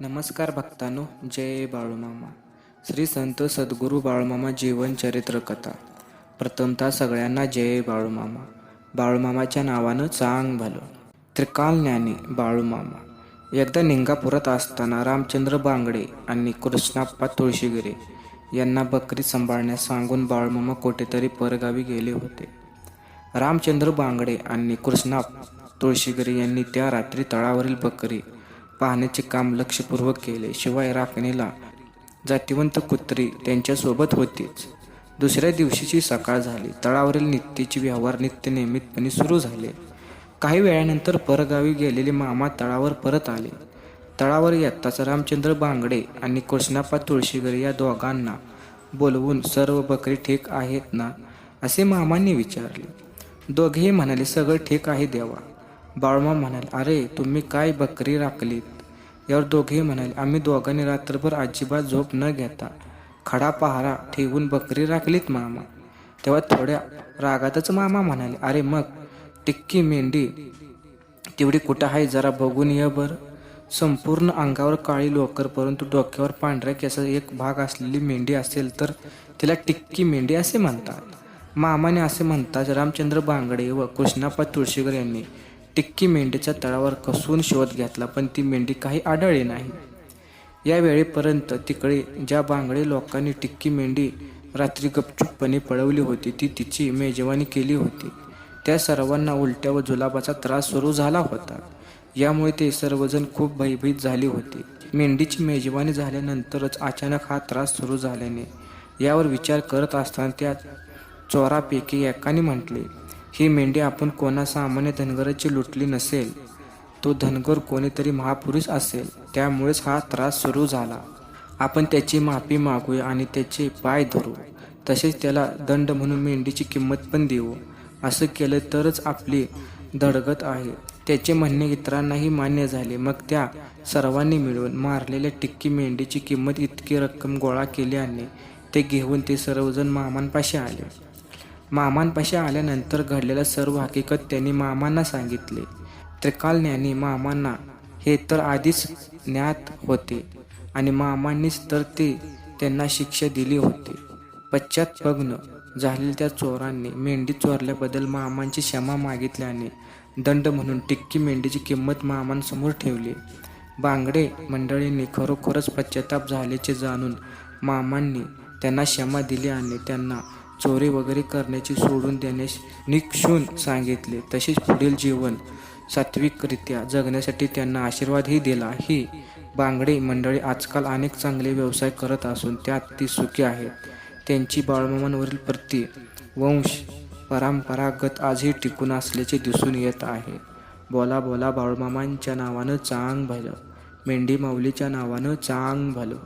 नमस्कार भक्तांनो जय बाळूमामा. श्री संत सद्गुरू बाळूमामा जीवन चरित्र कथा. प्रथमतः सगळ्यांना जय बाळूमामा. बाळूमामाच्या नावानं चांग भलं. त्रिकाल ज्ञानी बाळूमामा. एकदा निंगापुरात असताना रामचंद्र बांगडे आणि कृष्णाप्पा तुळशीगिरे यांना बकरी सांभाळण्यास सांगून बाळूमामा कुठेतरी परगावी गेले होते. रामचंद्र बांगडे आणि कृष्णाप तुळशीगिरी यांनी त्या रात्री तळावरील बकरी पाहण्याचे काम लक्षपूर्वक केले. शिवाय राखणीला जातिवंत कुत्री त्यांच्यासोबत होतीच. दुसऱ्या दिवशीची सकाळ झाली. तळावरील नित्याचे व्यवहार नित्य नियमितपणे सुरू झाले. काही वेळानंतर परगावी गेलेले मामा तळावर परत आले. तळावर येताच रामचंद्र बांगडे आणि कृष्णाप्पा तुळशीगर या दोघांना बोलवून सर्व बकरी ठीक आहेत ना? असे मामांनी विचारले. दोघेही म्हणाले सगळं ठीक आहे देवा. बाळमा म्हणाल अरे तुम्ही काय बकरी राखलीत? यावर दोघेही म्हणाले आम्ही दोघांनी रात्रभर अजिबात झोप न घेता खडा पहारा ठेवून बकरी राखलीत मामा. तेव्हा थोड्या रागातच मामा म्हणाले अरे मग टिक्की मेंढी तेवढी कुठं आहे? जरा बघून ये बरं. संपूर्ण अंगावर काळी लोकर परंतु डोक्यावर पांढऱ्या केसाचा एक भाग असलेली मेंढी असेल तर तिला टिक्की मेंढी असे म्हणतात. मामाने असे म्हणतात रामचंद्र बांगडे व कृष्णाप्पा तुळशीकर यांनी टिक्की मेंढीच्या तळावर कसून शोध घेतला पण ती मेंढी काही आढळली नाही. या वेळेपर्यंत तिकडे ज्या बांगडे लोकांनी टिक्की मेंढी रात्री गपचूपपणे पळवली होती ती तिची मेजवानी केली होती. त्या सर्वांना उलट्या व जुलाबाचा त्रास सुरू झाला होता. यामुळे ते सर्वजण खूप भयभीत झाले होते. मेंढीची मेजवानी झाल्यानंतरच अचानक हा त्रास सुरू झाल्याने यावर विचार करत असताना त्या चोरापैकी एकाने म्हटले ही मेंढी आपण कोणा सामान्य धनगराची लुटली नसेल तो धनगर कोणीतरी महापुरुष असेल त्यामुळेच हा त्रास सुरू झाला. आपण त्याची माफी मागूया आणि त्याचे पाय धरू. तसेच त्याला दंड म्हणून मेंढीची किंमत पण देऊ. असं केलं तरच आपली धडगत आहे. त्याचे म्हणणे इतरांनाही मान्य झाले. मग त्या सर्वांनी मिळून मारलेल्या टिक्की मेंढीची किंमत इतकी रक्कम गोळा केली आणि ते घेऊन ते सर्वजण मामांपाशी आले. मामांपाशी आल्यानंतर घडलेलं सर्व हकीकत त्यांनी मामांना सांगितले. त्रिकाल ज्ञानी मामांना हे तर आधीच ज्ञात होते. आणि मामांनीच तर ते त्यांना शिक्षा दिली होती. पश्चात झालेल्या त्या चोरांनी मेंढी चोरल्याबद्दल मामांची क्षमा मागितल्याने दंड म्हणून टिक्की मेंढीची किंमत मामांसमोर ठेवली. बांगडे मंडळींनी खरोखरच पश्चाताप झाल्याचे जाणून मामांनी त्यांना क्षमा दिली आणि त्यांना चोरी वगैरे करण्याची सोडून देण्यास निक्षून सांगितले. तसेच पुढील जीवन सात्विकरित्या जगण्यासाठी त्यांना आशीर्वादही दिला. ही बांगडे मंडळी आजकाल अनेक चांगले व्यवसाय करत असून त्यात ती सुखी आहेत त्यांची बाळमामांवरील प्रति वंश परंपरागत आजही टिकून असल्याचे दिसून येत आहे. बोला बोला बाळमामांच्या नावानं चांग भलं. मेंढी माऊलीच्या नावानं चांग भलं.